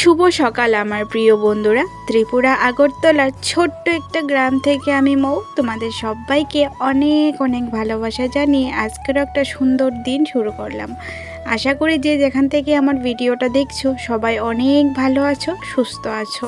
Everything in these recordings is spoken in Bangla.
শুভ সকাল আমার প্রিয় বন্ধুরা। ত্রিপুরা আগরতলার ছোট্ট একটা গ্রাম থেকে আমি মৌ। তোমাদের সবাইকে অনেক অনেক ভালোবাসা জানিয়ে আজকের একটা সুন্দর দিন শুরু করলাম। আশা করি যে যেখান থেকে আমার ভিডিওটা দেখছ, সবাই অনেক ভালো আছো, সুস্থ আছো।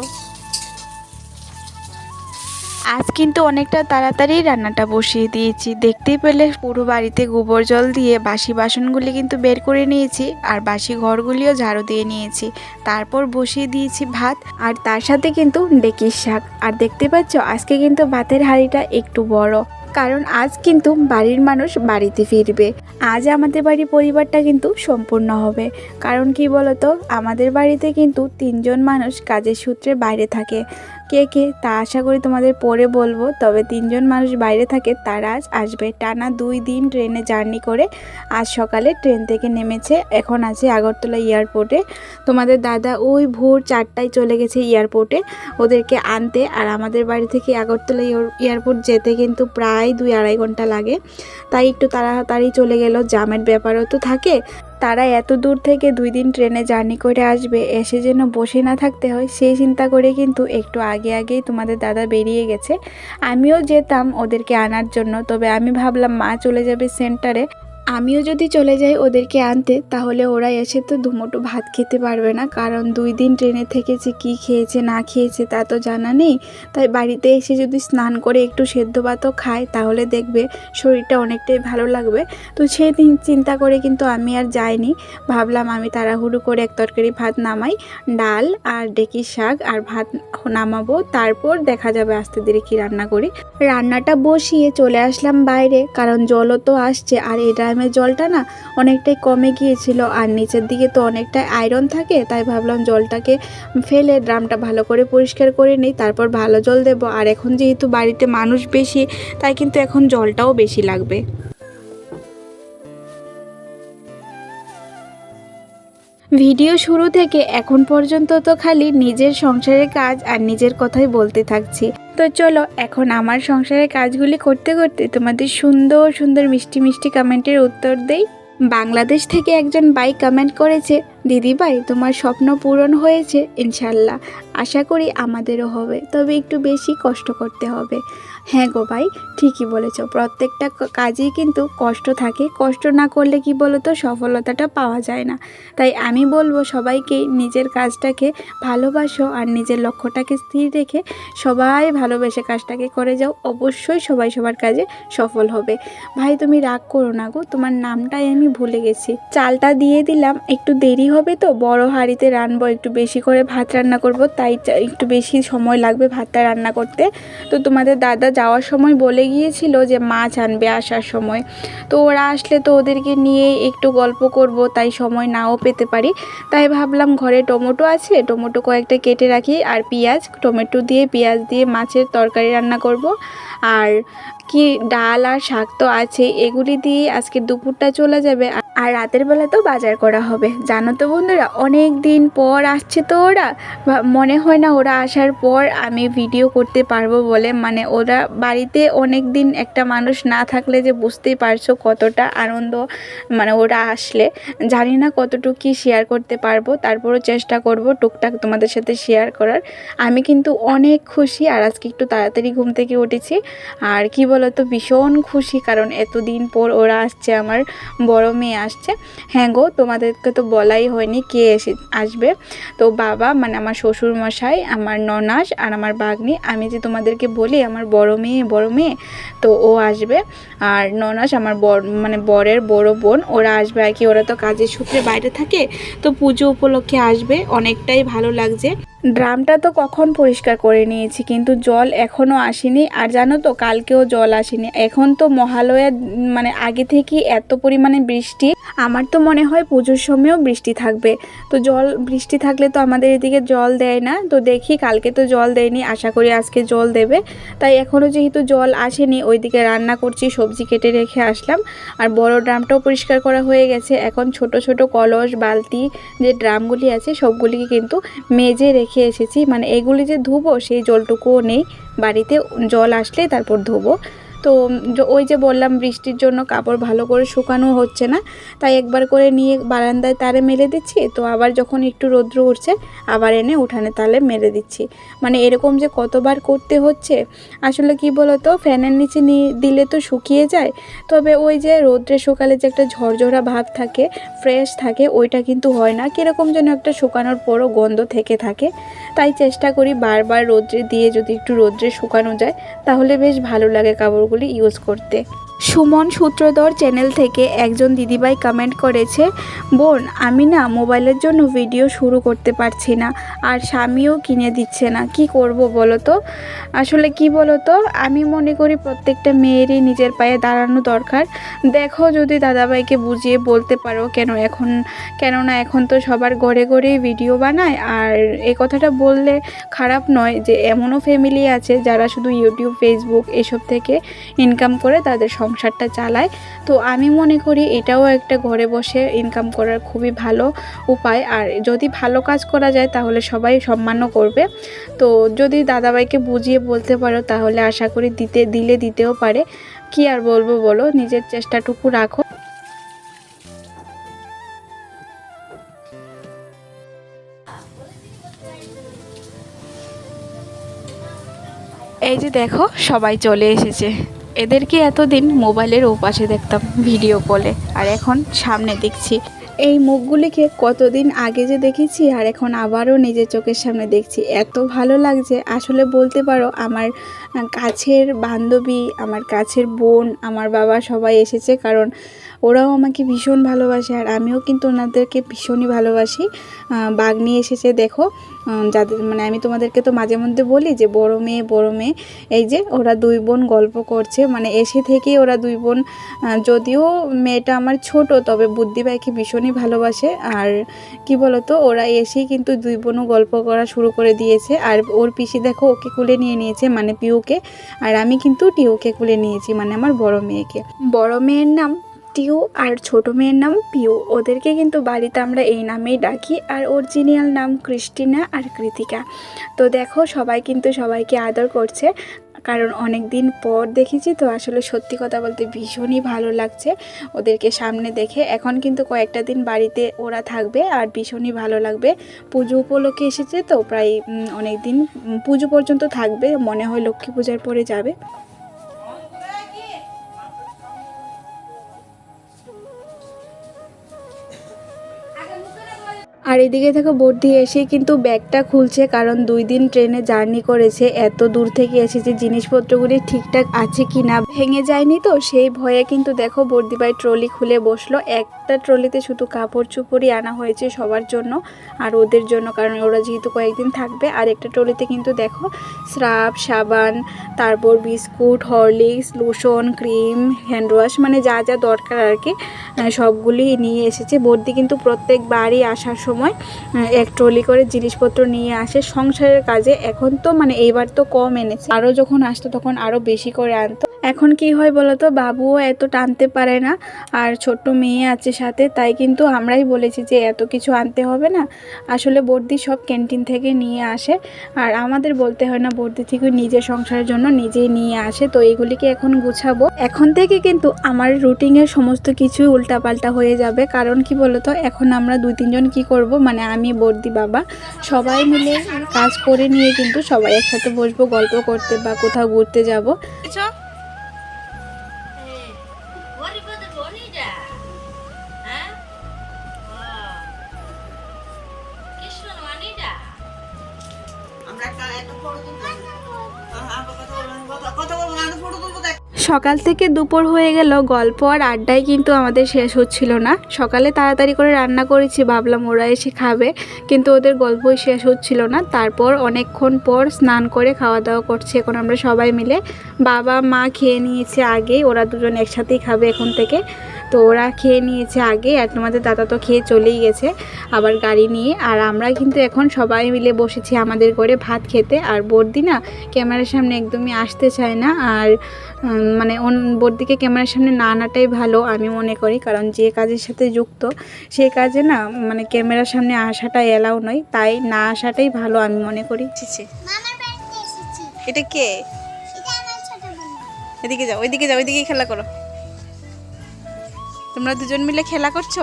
আজ কিন্তু অনেকটা তাড়াতাড়ি রান্নাটা বসিয়ে দিয়েছি। দেখতেই পেলে পুরো বাড়িতে গোবর জল দিয়ে বাসি বাসনগুলি কিন্তু বের করে নিয়েছি আর বাসি ঘরগুলিও ঝাড়ু দিয়ে নিয়েছি। তারপর বসিয়ে দিয়েছি ভাত আর তার সাথে কিন্তু ডেকির শাক। আর দেখতে পাচ্ছ, আজকে কিন্তু ভাতের হাঁড়িটা একটু বড়, কারণ আজ কিন্তু বাড়ির মানুষ বাড়িতে ফিরবে। আজ আমাদের বাড়ি পরিবারটা কিন্তু সম্পূর্ণ হবে, কারণ কি বলতো, আমাদের বাড়িতে কিন্তু তিনজন মানুষ কাজের সূত্রে বাইরে থাকে। কে কে তা আশা করি তোমাদের পরে বলব। তবে তিনজন মানুষ বাইরে থাকে, তারা আজ আসবে। টানা দুই দিন ট্রেনে জার্নি করে আজ সকালে ট্রেন থেকে নেমেছে। এখন আছে আগরতলা এয়ারপোর্টে। তোমাদের দাদা ওই ভোর চারটায় চলে গেছে এয়ারপোর্টে ওদেরকে আনতে। আর আমাদের বাড়ি থেকে আগরতলা এয়ারপোর্ট যেতে কিন্তু প্রায় দুই আড়াই ঘণ্টা লাগে। তাই একটু তাড়াতাড়ি চলে গেল। জামের ব্যাপারও তো থাকে। তারা এত দূর থেকে দুই দিন ট্রেনে জার্নি করে আসবে, এসে যেন বসে না থাকতে হয়, সেই চিন্তা করে কিন্তু একটু আগে আগেই তোমাদের দাদা বেরিয়ে গেছে। আমিও যেতাম ওদেরকে আনার জন্য, তবে আমি ভাবলাম মা চলে যাবে সেন্টারে আমিও যদি চলে যাই ওদেরকে আনতে, তাহলে ওরা এসে তো দুমোটো ভাত খেতে পারবে না। কারণ দুই দিন ট্রেনে থেকেছে, কি খেয়েছে, না খেয়েছে, তা তো জানা নেই। তাই বাড়িতে এসে যদি স্নান করে একটু সেদ্ধ ভাতও খায়, তাহলে দেখবে শরীরটা অনেকটাই ভালো লাগবে। তো সেই চিন্তা করে কিন্তু আমি আর যাইনি। ভাবলাম আমি তাড়াহুড়ো করে এক তরকারি ভাত নামাই, ডাল আর ডেকির শাক আর ভাত নামাবো। তারপর দেখা যাবে আস্তে ধীরে কি রান্না করি। রান্নাটা বসিয়ে চলে আসলাম বাইরে, কারণ জলও তো আসছে, আর এই ড্রামের জলটা না অনেকটাই কমে গিয়েছিল। আর নিচের দিকে তো অনেকটাই আয়রন থাকে, তাই ভাবলাম জলটাকে ফেলে ড্রামটা ভালো করে পরিষ্কার করে নিই, তারপর ভালো জল দেবো। আর এখন যেহেতু বাড়িতে মানুষ বেশি, তাই কিন্তু এখন জলটাও বেশি লাগবে। ভিডিও শুরু থেকে এখন পর্যন্ত তো খালি নিজের সংসারের কাজ আর নিজের কথাই বলতে থাকছি। তো চলো, এখন আমার সংসারের কাজগুলি করতে করতে তোমাদের সুন্দর সুন্দর, মিষ্টি মিষ্টি কমেন্টের উত্তর দেই। বাংলাদেশ থেকে একজন ভাই কমেন্ট করেছে দিদি ভাই তোমার স্বপ্ন পূরণ হয়েছে, ইনশাল্লাহ। আশা করি আমাদেরও হবে, তবে একটু বেশি কষ্ট করতে হবে। হ্যাঁ গো ভাই, ঠিকই বলেছ। প্রত্যেকটা কাজেই কিন্তু কষ্ট থাকে। কষ্ট না করলে কি বলো তো সফলতাটা পাওয়া যায় না। তাই আমি বলব সবাইকে নিজের কাজটাকে ভালোবাসো আর নিজের লক্ষ্যটাকে স্থির রেখে সবাই ভালোবেসে কাজটাকে করে যাও। অবশ্যই সবাই সবার কাজে সফল হবে। ভাই, তুমি রাগ করো না গো, তোমার নামটাই আমি ভুলে গেছি। চালটা দিয়ে দিলাম, একটু দেরি হবে তো, বড় হাঁড়িতে রানবো একটু বেশি করে ভাত রান্না করব, তাই একটু বেশি সময় লাগবে ভাতটা রান্না করতে। তো তোমাদের দাদা যাওয়ার সময় বলে গিয়েছিল যে মাছ আনবে আসার সময়। তো ওরা আসলে তো ওদেরকে নিয়ে একটু গল্প করব, তাই সময় নাও পেতে পারি। তাই ভাবলাম ঘরে টমেটো আছে, টমেটো কয়েকটা কেটে রাখি আর পেঁয়াজ, টমেটো দিয়ে পেঁয়াজ দিয়ে মাছের তরকারি রান্না করব। আর কি ডাল আর শাক তো আছে এগুলি দিয়ে আজকে দুপুরটা চলে যাবে। আর- রাতের বেলা তো বাজার করা হবে। জানো তো বন্ধুরা অনেক দিন পর আসছে তো ওরা। মনে হয় না ওরা আসার পর আমি ভিডিও করতে পারব বলে। মানে ওরা বাড়িতে অনেক দিন একটা মানুষ না থাকলে যে বুঝতেই পারছ কতটা আনন্দ মানে ওরা আসলে। জানি না কতটুকু কি শেয়ার করতে পারব, তারপরও চেষ্টা করব টুকটাক তোমাদের সাথে শেয়ার করার। আমি কিন্তু অনেক খুশি আর আজকে একটু তাড়াতাড়ি ঘুম থেকে উঠেছি। আর কি বলতো, ভীষণ খুশি কারণ এতদিন পর ওরা আসছে আমার বড় মেয়ে আসছে। হ্যাঁ গো, তোমাদেরকে তো বলাই হয়নি কে এসে আসবে। তো বাবা মানে আমার শ্বশুর মশাই আমার ননাস আর আমার বাগনি, আমি যে তোমাদেরকে বলি, আমার বড় মেয়ে বড় মেয়ে, তো ও আসবে। আর ননাস আমার বর মানে বরের বড় বোন, ওরা আসবে আর কি, ওরা তো কাজের সূত্রে বাইরে থাকে, তো পুজো উপলক্ষে আসবে, অনেকটাই ভালো লাগছে। ড্রামটা তো কখন পরিষ্কার করে নিয়েছি, কিন্তু জল এখনও আসেনি। আর জানো তো, কালকেও জল আসেনি। এখন তো মহালয়া মানে আগে থেকে এত পরিমাণে বৃষ্টি। আমার তো মনে হয় পুজোর সময়ও বৃষ্টি থাকবে। তো জল, বৃষ্টি থাকলে তো আমাদের এদিকে জল দেয় না। তো দেখি, কালকে তো জল দেয়নি, আশা করি আজকে জল দেবে। তাই এখনও যেহেতু জল আসেনি, ওইদিকে রান্না করছি, সবজি কেটে রেখে আসলাম। আর বড় ড্রামটাও পরিষ্কার করা হয়ে গেছে। এখন ছোট ছোট কলস, বালতি যে ড্রামগুলি আছে, সবগুলিকে কিন্তু মেজে রেখে এসেছি। মানে এগুলি যে ধুবো সেই জলটুকুও নেই। বাড়িতে জল আসলে তারপর ধুবো। তো ওই যে বললাম বৃষ্টির জন্য কাপড় ভালো করে শুকানো হচ্ছে না, তাই একবার করে নিয়ে বারান্দায় তারে মেলে দিচ্ছি। তো আবার যখন একটু রৌদ্র উঠছে, আবার এনে উঠানে তালে মেলে দিচ্ছি। মানে এরকম যে কতবার করতে হচ্ছে, আসলে কি বলতো, ফ্যানের নিচে নিয়ে দিলে তো শুকিয়ে যায়। তবে ওই যে রৌদ্রে শুকালে যে একটা ঝরঝরা ভাব থাকে, ফ্রেশ থাকে, ওইটা কিন্তু হয় না। কীরকম যেন একটা শুকানোর পরও গন্ধ থেকে থাকে। তাই চেষ্টা করি বারবার রৌদ্রে দিয়ে যদি একটু রৌদ্রে শুকানো যায়, তাহলে বেশ ভালো লাগে কাপড়গুলি ইউজ করতে সুমন সূত্রধর চ্যানেল থেকে একজন দিদিভাই কমেন্ট করেছে, বোন, আমি না মোবাইলের জন্য ভিডিও শুরু করতে পারছি না, আর স্বামীও কিনে দিচ্ছে না। কি করব বলো তো? আসলে কি বলো তো, আমি মনে করি প্রত্যেকটা মেয়েরই নিজের পায়ে দাঁড়ানো দরকার। দেখো যদি দাদাভাইকে বুঝিয়ে বলতে পারো কেন এখন, কেননা এখন তো সবার ঘরে ঘরেই ভিডিও বানায়, আর এ কথাটা বললে খারাপ নয় যে এমনও ফ্যামিলি আছে যারা শুধু ইউটিউব ফেসবুক এসব থেকে ইনকাম করে তাদের সংসারটা চালায়। তো আমি মনে করি এটাও একটা ঘরে বসে ইনকাম করার খুবই ভালো উপায়। আর যদি ভালো কাজ করা যায়, তাহলে সবাই সম্মানও করবে। তো যদি দাদাভাইকে বুঝিয়ে বলতে পারো, তাহলে আশা করি দিতে, দিলে দিতেও পারে। কি আর বলব বলো, নিজের চেষ্টাটুকু রাখো। এই যে দেখো, সবাই চলে এসেছে। এদেরকে এতদিন মোবাইলের ওপাশে দেখতাম ভিডিও কলে। আর এখন সামনে দেখছি। এই মুখগুলিকে কতদিন আগে যে দেখেছি আর এখন আবারও নিজের চোখের সামনে দেখছি, এত ভালো লাগছে। আসলে বলতে পারো, আমার কাছের বান্ধবী, আমার কাছের বোন, আমার বাবা সবাই এসেছে কারণ ওরাও আমাকে ভীষণ ভালোবাসে আর আমিও কিন্তু ওনাদেরকে ভীষণই ভালোবাসি। বাঘ নিয়ে এসেছে দেখো যাদের মানে আমি তোমাদেরকে তো মাঝে মধ্যে বলি যে বড় মেয়ে বড় মেয়ে, এই যে ওরা দুই বোন গল্প করছে মানে এসে থেকেই ওরা দুই বোন যদিও মেয়েটা আমার ছোট, তবে বুদ্ধি বুদ্ধিভাইকে ভীষণই ভালোবাসে। আর কি বলতো, ওরা এসেই কিন্তু দুই বোনও গল্প করা শুরু করে দিয়েছে। আর ওর পিসি দেখো, ওকে কুলে নিয়ে নিয়েছে মানে পিউকে। আর আমি কিন্তু টিউকে কুলে নিয়েছি মানে আমার বড় মেয়েকে। বড় মেয়ের নাম টিউ আর ছোট মেয়ের নাম পিউ। ওদেরকে কিন্তু বাড়িতে আমরা এই নামেই ডাকি। আর অরিজিনাল নাম ক্রিস্টিনা আর কৃতিকা। তো দেখো, সবাই কিন্তু সবাইকে আদর করছে। কারণ অনেক দিন পর দেখেছি তো আসলে সত্যি কথা বলতে ভীষণই ভালো লাগছে ওদেরকে সামনে দেখে। এখন কিন্তু কয়েকটা দিন বাড়িতে ওরা থাকবে আর ভীষণই ভালো লাগবে। পুজো উপলক্ষে এসেছে তো প্রায় অনেক দিন পুজো পর্যন্ত থাকবে। মনে হয় লক্ষ্মী পূজার পরে যাবে। আর এদিকে থেকে বর্দি এসে কিন্তু ব্যাগটা খুলছে, কারণ দুই দিন ট্রেনে জার্নি করেছে। এত দূর থেকে এসেছে, জিনিসপত্রগুলি ঠিকঠাক আছে কিনা ভেঙে যায়নি তো? সেই ভয়ে কিন্তু দেখো বর্দিবাই ট্রলি খুলে বসল একটা ট্রলিতে শুধু কাপড় চুপড়ই আনা হয়েছে সবার জন্য আর ওদের জন্য, কারণ ওরা যেহেতু কয়েকদিন থাকবে। আর একটা ট্রলিতে কিন্তু দেখো, স্রাব, সাবান, তারপর biscuit, Horlicks, lotion, cream, hand wash মানে যা যা দরকার আর কি সবগুলি নিয়ে এসেছে। বর্দি কিন্তু প্রত্যেকবারই আসার সময় এক ট্রলি করে জিনিসপত্র নিয়ে আসে। সংসারের কাজে এখন তো মানে এইবার তো কম এনেছে। আরও যখন আসতো তখন আরও বেশি করে আনতো। এখন কি হয় বলতো, বাবুও এত টানতে পারে না। আর ছোট্ট মেয়ে আছে সাথে, তাই কিন্তু আমরাই বলেছি যে এত কিছু আনতে হবে না। আসলে বর্দি সব ক্যান্টিন থেকে নিয়ে আসে। আর আমাদের বলতে হয় না, বর্দি থেকে নিজের সংসারের জন্য নিজেই নিয়ে আসে। তো এগুলিকে এখন গুছাবো। এখন থেকে কিন্তু আমার রুটিনের সমস্ত কিছুই উল্টাপাল্টা হয়ে যাবে। কারণ কি বলতো, এখন আমরা দুই, তিনজন কি করব? মানে আমি, বর্দি, বাবা সবাই মিলে কাজ করে নিয়ে কিন্তু সবাই একসাথে বসবো, গল্প করতে বা কোথাও ঘুরতে যাব। সকাল থেকে দুপুর হয়ে গেল, গল্প আর আড্ডায় কিন্তু আমাদের শেষ হচ্ছিল না। সকালে তাড়াতাড়ি করে রান্না করেছি, ভাবলাম ওরা এসে খাবে, কিন্তু ওদের গল্পই শেষ হচ্ছিল না। তারপর অনেকক্ষণ পর স্নান করে খাওয়া দাওয়া করছে এখন আমরা সবাই মিলে। বাবা, মা খেয়ে নিয়েছে আগেই, ওরা দুজন একসাথেই খাবে এখন থেকে। তো ওরা খেয়ে নিয়েছে আগে আর তোমাদের দাদা তো খেয়ে চলেই গেছে আবার গাড়ি নিয়ে। আর আমরা কিন্তু এখন সবাই মিলে বসেছি আমাদের ঘরে ভাত খেতে। আর বর্দি না ক্যামেরার সামনে একদমই আসতে চায় না। আর মানে ওন বর্দিকে ক্যামেরার সামনে না আনাটাই ভালো আমি মনে করি। কারণ যে কাজের সাথে যুক্ত সেই কাজে না মানে ক্যামেরার সামনে আসাটা এলাও নয়। তাই না আসাটাই ভালো আমি মনে করি। এটা কে? এটা আমার ছোট বোন। এদিকে যাও ওইদিকে যাও ওইদিকে খেলা করো। তোমরা দুজন মিলে খেলা করছ?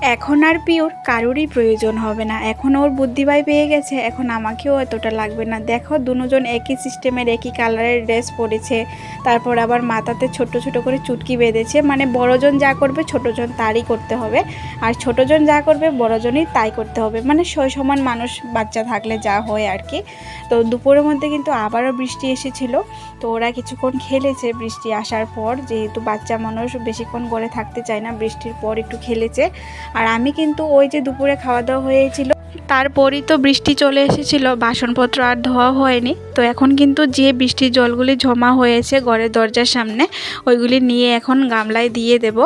এখন আর পিওর, কারোরই প্রয়োজন হবে না। এখন ওর বুদ্ধিবাই পেয়ে গেছে, এখন আমাকেও এতটা লাগবে না। দেখো, দুজন একই সিস্টেমের, একই কালারের ড্রেস পরেছে, তারপর আবার মাথাতে ছোট ছোট করে চুটকি বেঁধেছে। মানে বড়জন যা করবে, ছোটজন তারই করতে হবে। আর ছোটজন যা করবে, বড়জনই তাই করতে হবে। মানে সমান মানুষ, বাচ্চা থাকলে যা হয় আর কি। তো দুপুরের মধ্যে কিন্তু আবারও বৃষ্টি এসেছিল। তো ওরা কিছুক্ষণ খেলেছে বৃষ্টি আসার পর। যেহেতু বাচ্চা মানুষ বেশিক্ষণ ঘরে থাকতে চায় না, বৃষ্টির পর একটু খেলেছে। আর আমি কিন্তু ওই যে দুপুরে খাওয়া দাওয়া হয়েছিল। তারপরই তো বৃষ্টি চলে এসেছিল, বাসনপত্র আর ধোয়া হয়নি। তো এখন কিন্তু যে বৃষ্টির জলগুলি জমা হয়েছে ঘরের দরজার সামনে, ওইগুলি নিয়ে এখন গামলায় দিয়ে দেব।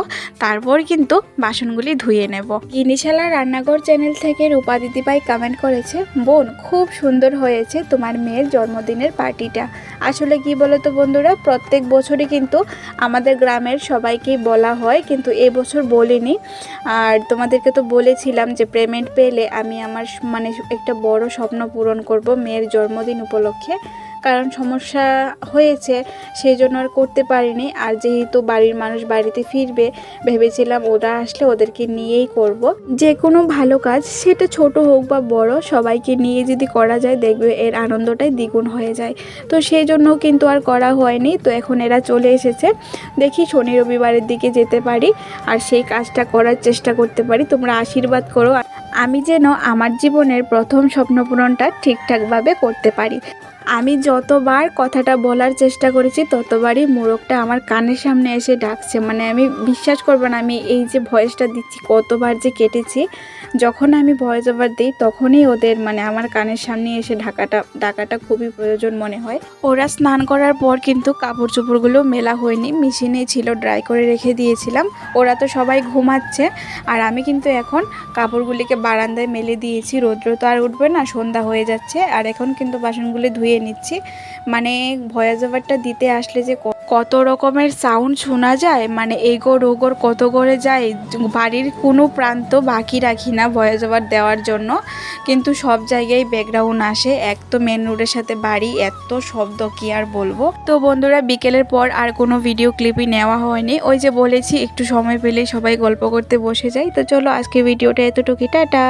তারপর কিন্তু বাসনগুলি ধুয়ে নেব। গিনিশালা রান্নাঘর চ্যানেল থেকে রূপা দিদিভাই কমেন্ট করেছে, বোন, খুব সুন্দর হয়েছে তোমার মেয়ের জন্মদিনের পার্টিটা। আসলে কি বলো তো বন্ধুরা, প্রত্যেক বছরই কিন্তু আমাদের গ্রামের সবাইকেই বলা হয়, কিন্তু এবছর বলিনি। আর তোমাদেরকে তো বলেছিলাম যে পেমেন্ট পেলে আমি আমার মানে একটা বড় স্বপ্ন পূরণ করব মেয়ের জন্মদিন উপলক্ষে। কারণ সমস্যা হয়েছে সেই জন্য আর করতে পারিনি। আর যেহেতু বাড়ির মানুষ বাড়িতে ফিরবে, ভেবেছিলাম ওরা আসলে ওদেরকে নিয়েই করব। যে কোনো ভালো কাজ, সেটা ছোট হোক বা বড়, সবাইকে নিয়ে যদি করা যায়, দেখবে এর আনন্দটাই দ্বিগুণ হয়ে যায়। তো সেই জন্য কিন্তু আর করা হয়নি। তো এখন এরা চলে এসেছে। দেখি শনি রবিবারের দিকে যেতে পারি, আর সেই কাজটা করার চেষ্টা করতে পারি। তোমরা আশীর্বাদ করো। আমি যেন আমার জীবনের প্রথম স্বপ্নপূরণটা ঠিকঠাকভাবে করতে পারি। আমি যতবার কথাটা বলার চেষ্টা করেছি, ততবারই মোরগটা আমার কানের সামনে এসে ডাকছে। মানে আমি বিশ্বাস করব না, আমি এই যে ভয়েসটা দিচ্ছি, কতবার যে কেটেছি, যখন আমি ভয়েস ওভার দিই, তখনই ওদের মানে আমার কানের সামনে এসে ঢাকাটা, ডাকাটা খুবই প্রয়োজন মনে হয়। ওরা স্নান করার পর কিন্তু কাপড় চোপড়গুলো মেলা হয়নি মেশিনেই ছিল, ড্রাই করে রেখে দিয়েছিলাম। ওরা তো সবাই ঘুমাচ্ছে, আর আমি কিন্তু এখন কাপড়গুলিকে বারান্দায় মেলে দিয়েছি। রৌদ্র তো আর উঠবে না, সন্ধ্যা হয়ে যাচ্ছে, আর এখন কিন্তু বাসনগুলি ধুয়ে নিচ্ছি। মানে ভয়েস ওভারটা দিতে আসলে যে কত রকমের সাউন্ড শোনা যায় মানে এগোর ওগোর কত করে যায়, বাড়ির কোনো প্রান্ত বাকি রাখি না ভয়েস ওভার দেওয়ার জন্য। কিন্তু সব জায়গায় ব্যাকগ্রাউন্ড আসে, এক তো মেন রোডের সাথে বাড়ি, এত শব্দ কি আর বলব। তো বন্ধুরা, বিকেলের পর আর কোনো ভিডিও ক্লিপই নেওয়া হয়নি। ওই যে বলেছি, একটু সময় পেলেই সবাই গল্প করতে বসে যায়। তো চলো আজকে ভিডিওটা এতটুকুই, টাটা!